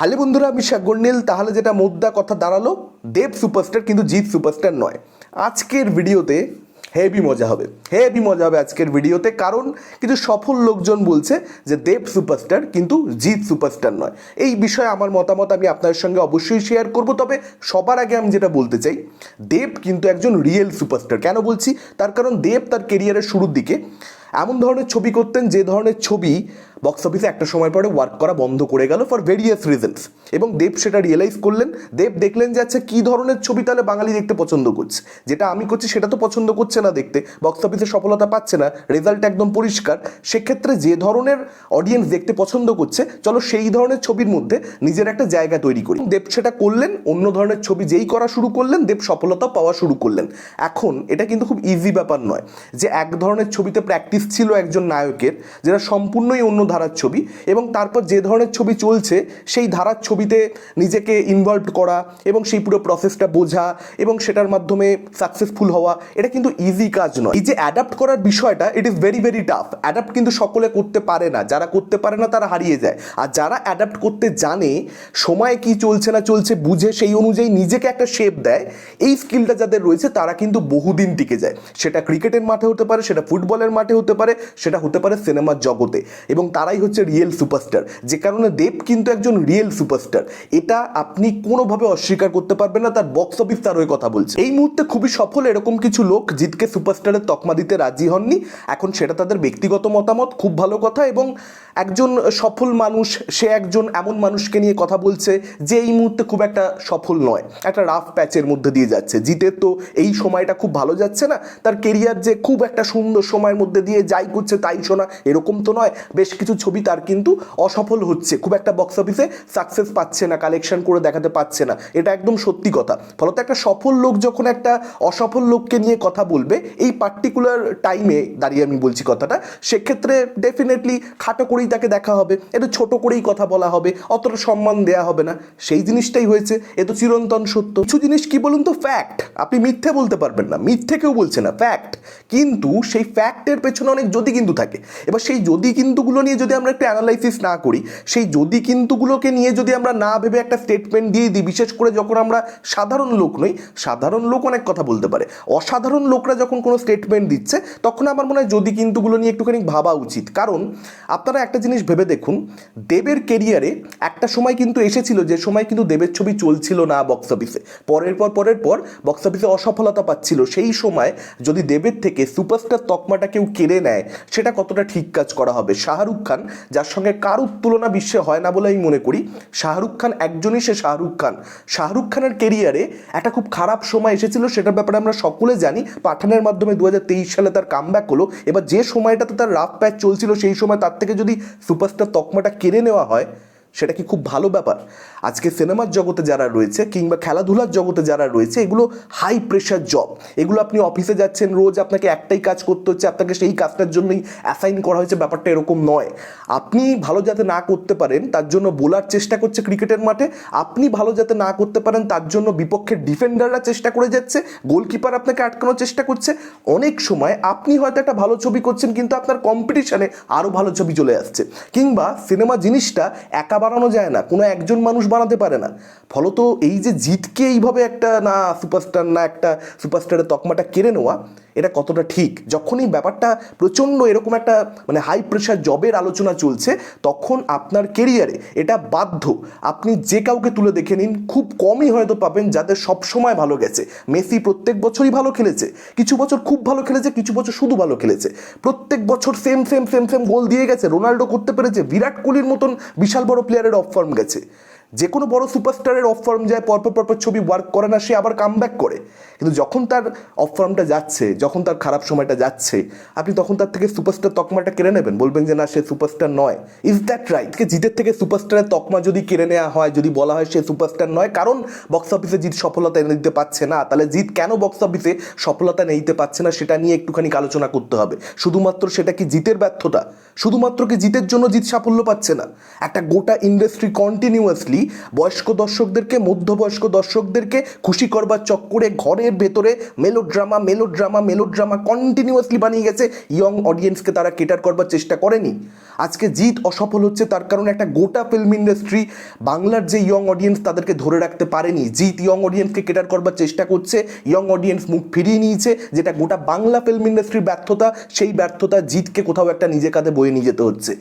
হালে বন্ধুরা, আমি শাগন্ডিল তাহলে যেটা মুদ্রা কথা দাঁড়াল, দেব সুপারস্টার কিন্তু জিৎ সুপারস্টার নয়। আজকের ভিডিওতে হেভি মজা হবে। হেভি মজা হবে আজকের ভিডিওতে, কারণ কিছু সফল লোকজন বলছে যে দেব সুপারস্টার কিন্তু জিৎ সুপারস্টার নয়। এই বিষয়ে আমার মতামত আমি আপনাদের সঙ্গে অবশ্যই শেয়ার করব। তবে সবার আগে আমি যেটা বলতে চাই, দেব কিন্তু একজন রিয়েল সুপারস্টার। কেন বলছি? তার কারণ দেব তার কেরিয়ারের শুরুর দিকে এমন ধরনের ছবি করতেন যে ধরনের ছবি বক্স অফিসে একটা সময় পরে ওয়ার্ক করা বন্ধ করে গেল ফর ভেরিয়াস রিজনস এবং দেব সেটা রিয়েলাইজ করলেন। দেব দেখলেন যে আচ্ছা কী ধরনের ছবি তাহলে বাঙালি দেখতে পছন্দ করছে? যেটা আমি করছি সেটা তো পছন্দ করছে না দেখতে। বক্স অফিসে সফলতা পাচ্ছে না রেজাল্ট একদম পরিষ্কার। সেক্ষেত্রে যে ধরনের অডিয়েন্স দেখতে পছন্দ করছে, চলো সেই ধরনের ছবির মধ্যে নিজের একটা জায়গা তৈরি করি। দেব সেটা করলেন, অন্য ধরনের ছবি যেই করা শুরু করলেন, দেব সফলতা পাওয়া শুরু করলেন। এখন এটা কিন্তু খুব ইজি ব্যাপার নয় যে, এক ধরনের ছবিতে প্র্যাকটিস ছিল একজন নায়কের, যেটা সম্পূর্ণই অন্য ধারার ছবি এবং তারপর যে ধরনের ছবি চলছে, সেই ধারার ছবিতে নিজেকে ইনভলভ করা এবং সেই পুরো প্রসেসটা বোঝা এবং সেটার মাধ্যমে সাকসেসফুল হওয়া, এটা কিন্তু ইজি কাজ নয়। এই যে অ্যাডাপ্ট করার বিষয়টা it is very very tough adapt কিন্তু সকলে করতে পারে না। যারা করতে পারে না, তারা হারিয়ে যায়। আর যারা অ্যাডাপ্ট করতে জানে, সময় কি চলছে না চলছে, বুঝে সেই অনুযায়ী নিজেকে একটা শেপ দেয়, এই স্কিলটা যাদের রয়েছে, তারা কিন্তু বহুদিন টিকে যায়। সেটা ক্রিকেটের মাঠে হতে পারে, সেটা ফুটবলের মাঠে হতে পারে, সেটা হতে পারে সিনেমার জগতে। এবং তারাই হচ্ছে রিয়েল সুপারস্টার যে কারণে দেব কিন্তু একজন রিয়েল সুপারস্টার এটা আপনি কোনোভাবে অস্বীকার করতে পারবেন না, তার বক্স অফিস তার ওই কথা বলছে। এই মুহূর্তে খুবই সফল এরকম কিছু লোক জিতকে সুপারস্টারের তকমা দিতে রাজি হননি। এখন সেটা তাদের ব্যক্তিগত মতামত, খুব ভালো কথা। এবং একজন সফল মানুষ, সে একজন এমন মানুষকে নিয়ে কথা বলছে যে এই মুহূর্তে খুব একটা সফল নয়। একটা রাফ প্যাচের মধ্যে দিয়ে যাচ্ছে। জিতের তো এই সময়টা খুব ভালো যাচ্ছে না। তার কেরিয়ার যে খুব একটা সুন্দর সময়ের মধ্যে দিয়ে যাই করছে তাই শোনা, এরকম তো নয়। বেশ কিছু ছবি তার কিন্তু অসফল হচ্ছে। খুব একটা বক্স অফিসে সাকসেস পাচ্ছে না কালেকশন করে দেখাতে পাচ্ছে না। এটা একদম সত্যি কথা। ফলত একটা সফল লোক যখন একটা অসফল লোককে নিয়ে কথা বলবে, এই পার্টিকুলার টাইমে দাঁড়িয়ে আমি বলছি কথাটা, সেক্ষেত্রে ডেফিনেটলি খাটো করেই তাকে দেখা হবে একটু ছোট করেই কথা বলা হবে, অতটা সম্মান দেয়া হবে না। সেই জিনিসটাই হয়েছে, এ তো চিরন্তন সত্য। কিছু জিনিস কি বলুন তো ফ্যাক্ট আপনি মিথ্যে বলতে পারবেন না, মিথ্যে কেউ বলছে না ফ্যাক্ট কিন্তু সেই ফ্যাক্টের পেছনে অনেক যদি কিন্তু থাকে। এবার সেই যদি কিন্তুগুলো নিয়ে যদি আমরা একটু অ্যানালাইসিস না করি, সেই যদি কিন্তুগুলোকে নিয়ে যদি আমরা না ভেবে একটা স্টেটমেন্ট দিয়ে দিই, বিশেষ করে যখন আমরা সাধারণ লোক নই, সাধারণ লোক অনেক কথা বলতে পারে। অসাধারণ লোকরা যখন কোনো স্টেটমেন্ট দিচ্ছে, তখন আমার মনে হয় যদি কিন্তুগুলো নিয়ে একটুখানি ভাবা উচিত। কারণ আপনারা একটা জিনিস ভেবে দেখুন, দেবের কেরিয়ারে একটা সময় কিন্তু এসেছিল, যে সময় কিন্তু দেবের ছবি চলছিল না বক্স অফিসে পরের পর পরের পর বক্স অফিসে অসফলতা পাচ্ছিল। সেই সময় যদি দেবের থেকে সুপারস্টার তকমাটা কেউ কেড়ে নেয়, সেটা কতটা ঠিক কাজ করা হবে? শাহরুখ খান, যার সঙ্গে কারুর তুলনা বিশ্বে হয় না বলে আমি মনে করি। শাহরুখ খান একজনই সে শাহরুখ খান। শাহরুখ খানের কেরিয়ারে একটা খুব খারাপ সময় এসেছিল, সেটার ব্যাপারে আমরা সকলে জানি। পাঠানের মাধ্যমে দু হাজার তেইশ সালে তার কাম ব্যাক হলো। এবার যে সময়টাতে তার রাফ প্যাচ চলছিল, সেই সময় তার থেকে যদি সুপারস্টার তকমাটা কেড়ে নেওয়া হয় সেটা কি খুব ভালো ব্যাপার? আজকে সিনেমার জগতে যারা রয়েছে কিংবা খেলাধুলার জগতে যারা রয়েছে, এগুলো হাই প্রেশার জব এগুলো আপনি অফিসে যাচ্ছেন, রোজ আপনাকে একটাই কাজ করতে হচ্ছে, আপনাকে সেই কাজটার জন্যই অ্যাসাইন করা হয়েছে, ব্যাপারটা এরকম নয়। আপনি ভালো যাতে না করতে পারেন, তার জন্য বোলার চেষ্টা করছে ক্রিকেটের মাঠে। আপনি ভালো যাতে না করতে পারেন, তার জন্য বিপক্ষের ডিফেন্ডাররা চেষ্টা করে যাচ্ছে গোলকিপার আপনাকে আটকানোর চেষ্টা করছে। অনেক সময় আপনি হয়তো একটা ভালো ছবি করছেন, কিন্তু আপনার কম্পিটিশনে আরও ভালো ছবি চলে আসছে। কিংবা সিনেমা জিনিসটা একা বানানো যায় না, কোনো একজন মানুষ বানাতে পারে না। ফলত এই যে জিতকে এইভাবে একটা না সুপারস্টার না একটা সুপারস্টারের তকমাটা কেড়ে নেওয়া এটা কতটা ঠিক? যখনই ব্যাপারটা প্রচণ্ড এরকম একটা মানে হাই প্রেশার জবের আলোচনা চলছে, তখন আপনার কেরিয়ারে এটা বাধ্য। আপনি যে কাউকে তুলে দেখে নিন, খুব কমই হয়তো পাবেন যাদের সবসময় ভালো গেছে। মেসি প্রত্যেক বছরই ভালো খেলেছে। কিছু বছর খুব ভালো খেলেছে, কিছু বছর শুধু ভালো খেলেছে। প্রত্যেক বছর same same same same goal দিয়ে গেছে। রোনাল্ডো করতে পেরেছে। বিরাট কোহলির মতন বিশাল বড় প্লেয়ারের অফ ফর্ম গেছে। যে কোনো বড় সুপারস্টারের অফ ফর্ম যায়, পরপর পরপর ছবি ওয়ার্ক করে না, সে আবার কাম করে। কিন্তু যখন তার অফ ফর্মটা যাচ্ছে, যখন তার খারাপ সময়টা যাচ্ছে, আপনি তখন তার থেকে সুপারস্টার তকমাটা কেড়ে নেবেন। বলবেন যে, না, সে সুপারস্টার নয়। ইজ দ্যাট রাইট কে জিতের থেকে সুপারস্টারের তকমা যদি কেড়ে নেওয়া হয়, যদি বলা হয় সে সুপারস্টার নয়, কারণ বক্স অফিসে জিত সফলতা এনে দিতে পারছে না। তাহলে জিত কেন বক্স অফিসে সফলতা নিতে পারছে না, সেটা নিয়ে একটুখানি আলোচনা করতে হবে। শুধুমাত্র সেটা কি জিতের ব্যর্থতা? শুধুমাত্র কি জিতের জন্য জিত সাফল্য পাচ্ছে না? একটা গোটা ইন্ডাস্ট্রি কন্টিনিউয়াসলি বয়স্ক দর্শকদেরকে, মধ্যবয়স্ক দর্শকদেরকে খুশি করবার চক্করে ঘরের ভেতরে মেলোড্রামা মেলোড্রামা মেলোড্রামা কন্টিনিউয়াসলি বানিয়ে গেছে। ইয়ং অডিয়েন্সকে তারা কেটার করবার চেষ্টা করেনি। আজকে জিত অসফল হচ্ছে তার কারণে একটা গোটা ফিল্ম ইন্ডাস্ট্রি বাংলার যে ইয়ং অডিয়েন্স তাদেরকে ধরে রাখতে পারেনি। জিত ইয়ং অডিয়েন্সকে কেটার করবার চেষ্টা করছে। ইয়ং অডিয়েন্স মুখ ফিরিয়ে নিয়েছে, যেটা গোটা বাংলা ফিল্ম ইন্ডাস্ট্রির ব্যর্থতা, সেই ব্যর্থতা জিতকে কোথাও একটা নিজে কাঁধে বয়ে নিয়ে যেতে হচ্ছে।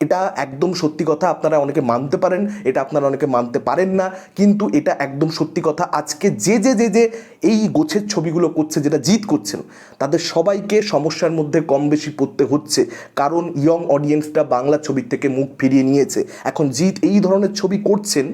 এটা একদম সত্যি কথা, আপনারা অনেকে মানতে পারেন, এটা আপনারা অনেকে মানতে পারেন না, কিন্তু এটা একদম সত্যি কথা। আজকে যে যে যে যে এই গোছের ছবিগুলো করছে, যেটা জিত করছেন, তাদের সবাইকে সমস্যার মধ্যে কম বেশি পড়তে হচ্ছে, কারণ ইয়ং অডিয়েন্সটা বাংলা ছবির থেকে মুখ ফিরিয়ে নিয়েছে। এখন জিত এই ধরনের ছবি করছেন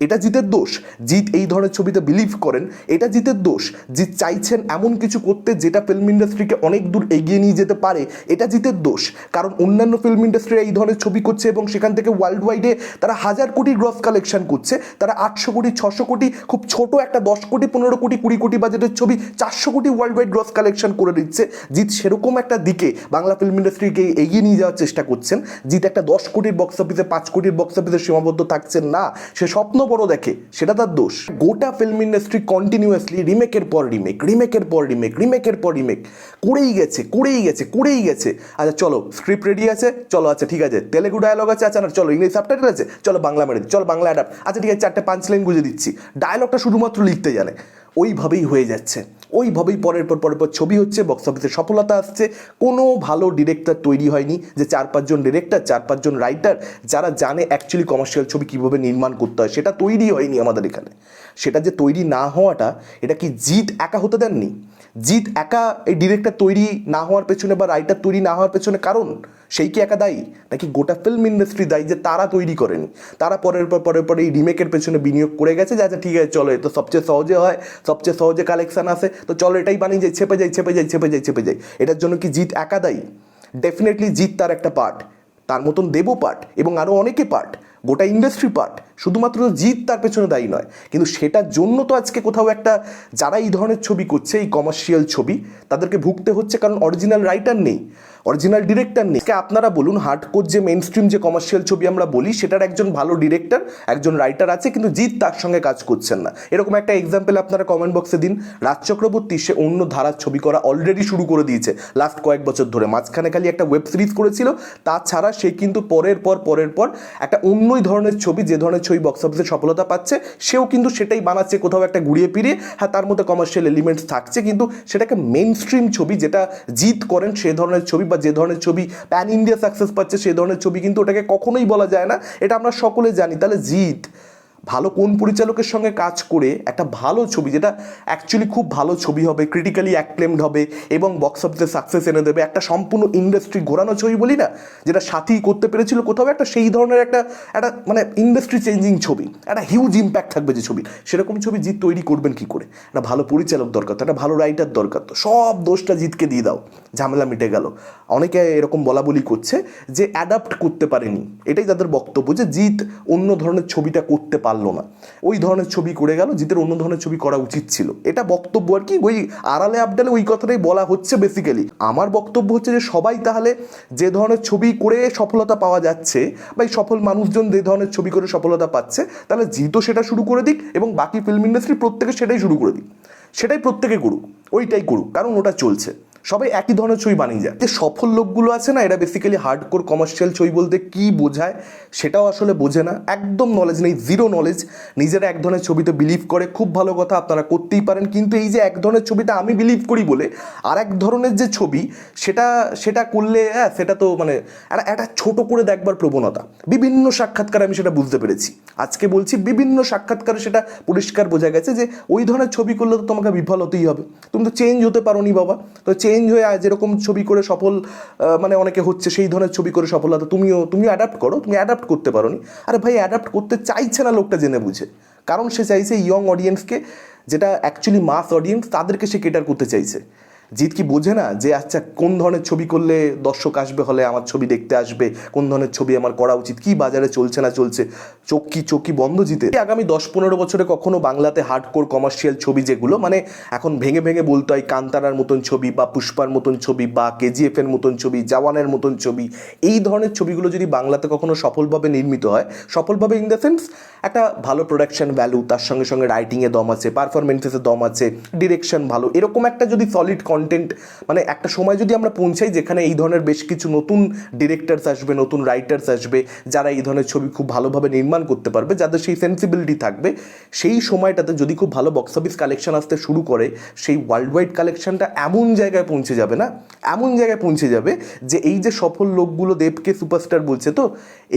এটা জিতের দোষ। জিৎ এই ধরনের ছবিতে বিলিভ করেন। এটা জিতের দোষ। জিৎ চাইছেন এমন কিছু করতে যেটা ফিল্ম ইন্ডাস্ট্রিকে অনেক দূর এগিয়ে নিয়ে যেতে পারে। এটা জিতের দোষ। কারণ অন্যান্য ফিল্ম ইন্ডাস্ট্রি এই ধরনের ছবি করছে এবং সেখান থেকে ওয়ার্ল্ড ওয়াইডে তারা হাজার কোটি গ্রস কালেকশন করছে। তারা আটশো কোটি, ছশো কোটি, খুব ছোট একটা দশ কোটি, পনেরো কোটি, কুড়ি কোটি বাজেটের ছবি চারশো কোটি ওয়ার্ল্ড ওয়াইড গ্রস কালেকশন করে দিচ্ছে জিৎ সেরকম একটা দিকে বাংলা ফিল্ম ইন্ডাস্ট্রিকে এগিয়ে নিয়ে যাওয়ার চেষ্টা করছেন। জিৎ একটা দশ কোটির বক্স অফিসে পাঁচ কোটির বক্স অফিসে সীমাবদ্ধ থাকছেন না। সে স্বপ্ন বড় দেখে, সেটা তার দোষ। গোটা ফিল্ম ইন্ডাস্ট্রি কন্টিনিউয়াসলি রিমেকের পর রিমেক রিমেকের পর রিমেক রিমেকের পর রিমেক করেই গেছে করেই গেছে করেই গেছে। আচ্ছা চলো স্ক্রিপ্ট রেডি আছে, চলো আচ্ছা ঠিক আছে। তেলেগু ডায়লগ আছে আচ্ছা না, চলো ইংলিশ সাবটাইটেল আছে, চলো, বাংলা মেরে চলো, বাংলা অ্যাডাপ্ট আচ্ছা ঠিক আছে, চারটে পাঁচ লাইন গুঁজে দিচ্ছি। ডায়লগটা শুধুমাত্র লিখতে জানে। ওইভাবেই হয়ে যাচ্ছে। ওইভাবেই পরের পর পরের পর ছবি হচ্ছে বক্স অফিসে সফলতা আসছে। কোনো ভালো ডিরেক্টর তৈরি হয়নি যে চার পাঁচজন ডিরেক্টর চার পাঁচজন রাইটার যারা জানে অ্যাকচুয়ালি কমার্শিয়াল ছবি কীভাবে নির্মাণ করতে হয়। সেটা তৈরি হয়নি আমাদের এখানে। সেটা যে তৈরি না হওয়াটা, এটা কি জিত একা হতে দেননি? জিত একা এই ডিরেক্টর তৈরি না হওয়ার পেছনে বা রাইটার তৈরি না হওয়ার পেছনে কারণ? সেই কি একা দায়ী? নাকি গোটা ফিল্ম ইন্ডাস্ট্রি দায়ী যে তারা তৈরি করেনি? তারা পরের পর, পরের পরে এই রিমেকের পেছনে বিনিয়োগ করে গেছে, যে আচ্ছা ঠিক আছে, চলো তো সবচেয়ে সহজে হয়, সবচেয়ে সহজে কালেকশান আসে। তো চলো, এটাই বানিয়ে যাই, ছেপে যাই ছেপে যাই ছেপে যাই ছেপে যাই। এটার জন্য কি জিৎ একা দায়ী? ডেফিনেটলি জিৎ তার একটা পার্ট তার মতন দেবও পার্ট এবং আরও অনেকে পার্ট গোটা ইন্ডাস্ট্রি পার্ট শুধুমাত্র জিত তার পেছনে দায়ী নয়। কিন্তু সেটার জন্য তো আজকে কোথাও একটা যারা এই ধরনের ছবি করছে, এই কমার্শিয়াল ছবি, তাদেরকে ভুগতে হচ্ছে কারণ অরিজিনাল রাইটার নেই অরিজিনাল ডিরেক্টর নেই। আপনারা বলুন হার্ডকোর যে মেন স্ট্রিম যে কমার্শিয়াল ছবি আমরা বলি, সেটার একজন ভালো ডিরেক্টর একজন রাইটার আছে, কিন্তু জিৎ তার সঙ্গে কাজ করছেন না। এরকম একটা এক্সাম্পল আপনারা কমেন্ট বক্সে দিন। রাজ চক্রবর্তী, সে অন্য ধারার ছবি করা অলরেডি শুরু করে দিয়েছে লাস্ট কয়েক বছর ধরে। মাঝখানে খালি একটা ওয়েব সিরিজ করেছিল, তাছাড়া সে কিন্তু পরের পর পরের পর একটা অন্যই ধরনের ছবি, যে ধরনের ছবি বক্স অফিসে সফলতা পাচ্ছে, সেও কিন্তু সেটাই বানাচ্ছে কোথাও একটা ঘুরিয়ে ফিরিয়ে। হ্যাঁ তার মধ্যে কমার্শিয়াল এলিমেন্টস থাকছে, কিন্তু সেটাকে মেন স্ট্রিম ছবি যেটা জিত করেন, সে ধরনের ছবি বা যে ধরনের ছবি প্যান ইন্ডিয়া সাকসেস পাচ্ছে, সে ধরনের ছবি কিন্তু ওটাকে কখনোই বলা যায় না। এটা আমরা সকলে জানি। তাহলে জিত ভালো কোন পরিচালকের সঙ্গে কাজ করে একটা ভালো ছবি, যেটা অ্যাকচুয়ালি খুব ভালো ছবি হবে ক্রিটিক্যালি অ্যাক্লেমড হবে এবং বক্স অফিসে সাকসেস এনে দেবে, একটা সম্পূর্ণ ইন্ডাস্ট্রি ঘোরানো ছবি বলি না, যেটা সাথী করতে পেরেছিল কোথাও, একটা সেই ধরনের একটা একটা মানে ইন্ডাস্ট্রি চেঞ্জিং ছবি, একটা হিউজ ইম্প্যাক্ট থাকবে যে ছবি, সেরকম ছবি জিত তৈরি করবেন কি করে? একটা ভালো পরিচালক দরকার তো একটা ভালো রাইটার দরকার, তো সব দোষটা জিতকে দিয়ে দাও, ঝামেলা মিটে গেল। অনেকে এরকম বলা বলি করছে যে অ্যাডাপ্ট করতে পারেনি, এটাই তাদের বক্তব্য যে জিত অন্য ধরনের ছবিটা করতে পারল না। ওই ধরনের ছবি করে গেল, জিতের অন্য ধরনের ছবি করা উচিত ছিল। এটা বক্তব্য আর কি, ওই আড়ালে আবডালে ওই কথাটাই বলা হচ্ছে বেসিক্যালি আমার বক্তব্য হচ্ছে যে সবাই তাহলে যে ধরনের ছবি করে সফলতা পাওয়া যাচ্ছে বা এই সফল মানুষজন যে ধরনের ছবি করে সফলতা পাচ্ছে, তাহলে জিতও সেটা শুরু করে দিক এবং বাকি ফিল্ম ইন্ডাস্ট্রি প্রত্যেকে সেটাই শুরু করে দিক। সেটাই প্রত্যেকে করুক, ওইটাই করুক, কারণ ওটা চলছে। সবাই একই ধরনের ছবি বানিয়ে যায়। যে সফল লোকগুলো আছে না, এরা বেসিক্যালি হার্ড হার্ডকোর কমার্শিয়াল ছবি বলতে কি বোঝায় সেটাও আসলে বোঝে না। একদম নলেজ নেই জিরো নলেজ নিজেরা এক ধরনের ছবিতে বিলিভ করে, খুব ভালো কথা আপনারা করতেই পারেন। কিন্তু এই যে এক ধরনের ছবিটা আমি বিলিভ করি বলে আর এক ধরনের যে ছবি, সেটা সেটা করলে হ্যাঁ সেটা তো মানে একটা ছোট করে দেখবার প্রবণতা। বিভিন্ন সাক্ষাৎকারে আমি সেটা বুঝতে পেরেছি। আজকে বলছি বিভিন্ন সাক্ষাৎকারে সেটা পরিষ্কার বোঝা গেছে যে ওই ধরনের ছবি করলে তো তোমাকে বিফল হতেই হবে। তুমি তো চেঞ্জ হতে পারো নি বাবা। তো চেঞ্জ হয়ে আজ যেরকম ছবি করে সফল মানে অনেকে হচ্ছে সেই ধরনের ছবি করে সফলতা, তুমিও তুমিও অ্যাডাপ্ট করো, তুমি অ্যাডাপ্ট করতে পারো নি আরে ভাই অ্যাডাপ্ট করতে চাইছে না লোকটা জেনে বুঝে। কারণ সে চাইছে ইয়ং অডিয়েন্সকে যেটা অ্যাকচুয়ালি মাস অডিয়েন্স তাদেরকে সে কেটার করতে চাইছে। জিৎ কি বোঝে না যে আচ্ছা কোন ধরনের ছবি করলে দর্শক আসবে হলে আমার ছবি দেখতে আসবে? কোন ধরনের ছবি আমার করা উচিত? কি বাজারে চলছে না চলছে? চোখ কি চোখ কি বন্ধ জিতে আগামী দশ পনেরো বছরে কখনো বাংলাতে হার্ডকোর কমার্শিয়াল ছবি যেগুলো মানে এখন ভেঙে ভেঙে বলতে হয় কান্তারার মতন ছবি বা পুষ্পার মতন ছবি বা কেজিএফ এর মতন ছবি, জওয়ানের মতন ছবি, এই ধরনের ছবিগুলো যদি বাংলাতে কখনো সফলভাবে নির্মিত হয়, সফলভাবে ইন দ্য সেন্স একটা ভালো প্রোডাকশন ভ্যালু তার সঙ্গে সঙ্গে রাইটিংয়ে দম আছে পারফরমেন্সেসে দম আছে ডিরেকশন ভালো, এরকম একটা যদি সলিড কন্টেন্ট মানে একটা সময় যদি আমরা পৌঁছাই যেখানে এই ধরনের বেশ কিছু নতুন ডিরেক্টরস আসবে, নতুন রাইটার্স আসবে, যারা এই ধরনের ছবি খুব ভালোভাবে নির্মাণ করতে পারবে, যাদের সেই সেন্সিবিলিটি থাকবে, সেই সময়টাতে যদি খুব ভালো বক্স অফিস কালেকশন আসতে শুরু করে, সেই ওয়ার্ল্ড ওয়াইড কালেকশনটা এমন জায়গায় পৌঁছে যাবে না, এমন জায়গায় পৌঁছে যাবে যে এই যে সফল লোকগুলো দেবকে সুপারস্টার বলছে তো,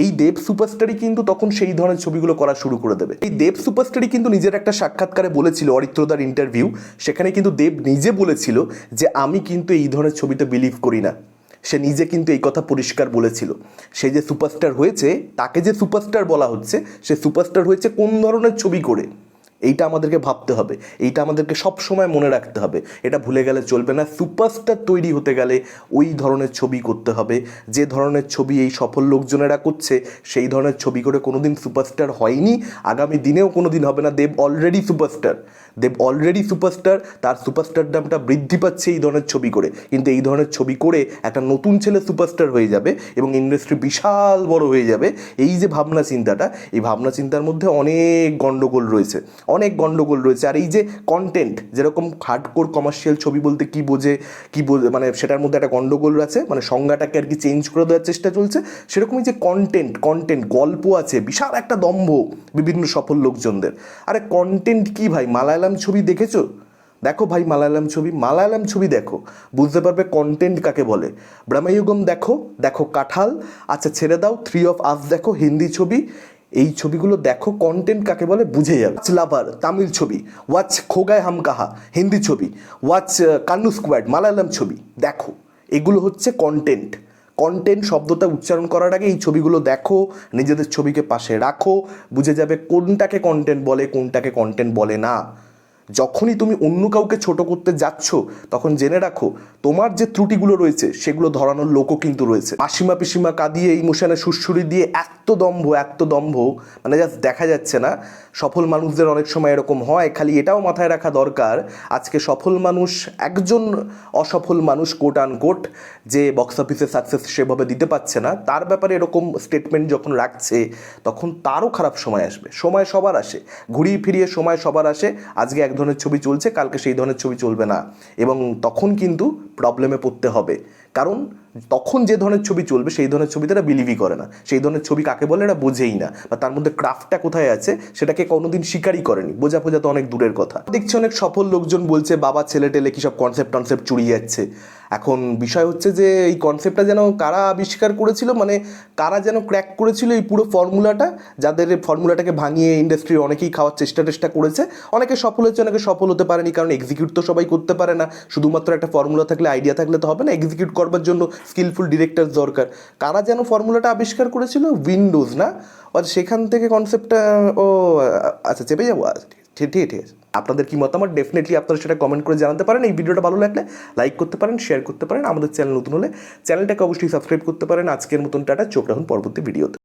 এই দেব সুপারস্টারই কিন্তু তখন সেই ধরনের ছবিগুলো করা শুরু করে দেবে। এই দেব সুপারস্টারই কিন্তু নিজের একটা সাক্ষাৎকারে বলেছিল অরিত্রদার ইন্টারভিউ সেখানে কিন্তু দেব নিজে বলেছিল যে আমি কিন্তু এই ধরনের ছবিতে বিলিভ করি না। সে নিজে কিন্তু এই কথা পরিষ্কার বলেছিল। সে যে সুপারস্টার হয়েছে, তাকে যে সুপারস্টার বলা হচ্ছে, সে সুপারস্টার হয়েছে কোন ধরনের ছবি করে? এইটা আমাদেরকে ভাবতে হবে। এইটা আমাদেরকে সব সময় মনে রাখতে হবে। এটা ভুলে গেলে চলবে না। সুপারস্টার তৈরি হতে গেলে ওই ধরনের ছবি করতে হবে। যে ধরনের ছবি এই সফল লোকজনেরা করছে, সেই ধরনের ছবি করে কোনোদিন সুপারস্টার হয়নি। আগামী দিনেও কোনো দিন হবে না। Dev already superstar. Dev already superstar. তার সুপারস্টার দামটা বৃদ্ধি পাচ্ছে এই ধরনের ছবি করে। কিন্তু এই ধরনের ছবি করে একটা নতুন ছেলে সুপারস্টার হয়ে যাবে এবং ইন্ডাস্ট্রি বিশাল বড় হয়ে যাবে। এই যে ভাবনা চিন্তাটা, এই ভাবনা চিন্তার মধ্যে অনেক গন্ডগোল রয়েছে। অনেক গন্ডগোল রয়েছে। আর এই যে কন্টেন্ট যেরকম হার্ডকোর কমার্শিয়াল ছবি বলতে কি বোঝে কি বোঝে মানে সেটার মধ্যে একটা গন্ডগোল আছে মানে সংজ্ঞাটাকে আর কি চেঞ্জ করে দেওয়ার চেষ্টা চলছে, সেরকমই যে কন্টেন্ট কন্টেন্ট গল্প আছে, বিশাল একটা দম্ভ বিভিন্ন সফল লোকজনদের। আরে কন্টেন্ট কি ভাই? মালায়ালাম ছবি দেখেছ? দেখো ভাই মালায়ালাম ছবি মালায়ালাম ছবি দেখো। বুঝতে পারবে কন্টেন্ট কাকে বলে। ব্রহ্মযুগম দেখো দেখো কাঁঠাল। আচ্ছা ছেড়ে দাও থ্রি অফ আস দেখো, হিন্দি ছবি। এই ছবিগুলো দেখো কন্টেন্ট কাকে বলে? বুঝে যাবে। লাভার তামিল ছবি। ওয়াচ খোগায় হাম কাহা, হিন্দি ছবি। ওয়াচ কান্নু স্কোয়াড মালায়ালাম ছবি। দেখো, এগুলো হচ্ছে কন্টেন্ট কন্টেন্ট শব্দটা উচ্চারণ করার আগে এই ছবিগুলো দেখো, নিজেদের ছবিকে পাশে রাখো, বুঝে যাবে কোনটাকে কন্টেন্ট বলে, কোনটাকে কন্টেন্ট বলে না। যখনই তুমি অন্য কাউকে ছোট করতে যাচ্ছ, তখন জেনে রাখো, তোমার যে ত্রুটিগুলো রয়েছে, সেগুলো ধরানোর লোকও কিন্তু রয়েছে। মাসিমা পিসিমা কাঁদিয়ে ইমোশনে সুরসুরি দিয়ে এত দম্ভ এত দম্ভ মানে জাস্ট দেখা যাচ্ছে না। সফল মানুষদের অনেক সময় এরকম হয়, খালি এটাও মাথায় রাখা দরকার, আজকে সফল মানুষ, একজন অসফল মানুষ কোট আন কোট যে বক্স অফিসে সাকসেস সেভাবে দিতে পারছে না, তার ব্যাপারে এরকম স্টেটমেন্ট যখন রাখছে, তখন তারও খারাপ সময় আসবে। সময় সবার আসে। ঘুরিয়ে ফিরিয়ে সময় সবার আসে। আজকে এক ছবি চলছে, কালকে সেই ধরনের ছবি চলবে না। এবং তখন কিন্তু প্রবলেমে পড়তে হবে। কারণ তখন যে ধরনের ছবি চলবে, সেই ধরনের ছবি তারা বিলিভই করে না। সেই ধরনের ছবি কাকে বলে এরা বোঝেই না। বা তার মধ্যে ক্রাফটটা কোথায় আছে, সেটাকে কোনোদিন স্বীকারই করেনি। বোঝা বোঝা তো অনেক দূরের কথা। দেখছি অনেক সফল লোকজন বলছে, বাবা ছেলে টেলে কী সব কনসেপ্ট টনসেপ্ট চুরিয়ে যাচ্ছে? এখন বিষয় হচ্ছে যে এই কনসেপ্টটা যেন কারা আবিষ্কার করেছিল মানে কারা যেন ক্র্যাক করেছিল এই পুরো ফর্মুলাটা যাদের ফর্মুলাটাকে ভাঙিয়ে ইন্ডাস্ট্রির অনেকেই খাওয়ার চেষ্টা টেষ্টা করেছে। অনেকে সফল হয়েছে, অনেকে সফল হতে পারেনি, কারণ এক্সিকিউট তো সবাই করতে পারে না। শুধুমাত্র একটা ফর্মুলা থাকলে আইডিয়া থাকলে তো হবে না এক্সিকিউট করবার জন্য স্কিলফুল ডিরেক্টর দরকার। কারা যেন ফর্মুলাটা আবিষ্কার করেছিল? উইন্ডোজ না? আচ্ছা সেখান থেকে কনসেপ্টটা ও আচ্ছা চেপে যাব ঠিক ঠিক ঠিক আছে। আপনাদের কি মতামত? ডেফিনেটলি আপনারা সেটা কমেন্ট করে জানাতে পারেন। এই ভিডিওটা ভালো লাগলে লাইক করতে পারেন শেয়ার করতে পারেন। আমাদের চ্যানেল নতুন হলে চ্যানেলটাকে অবশ্যই সাবস্ক্রাইব করতে পারেন। আজকের মতন টাটা, চোখ রাখুন পরবর্তী ভিডিওতে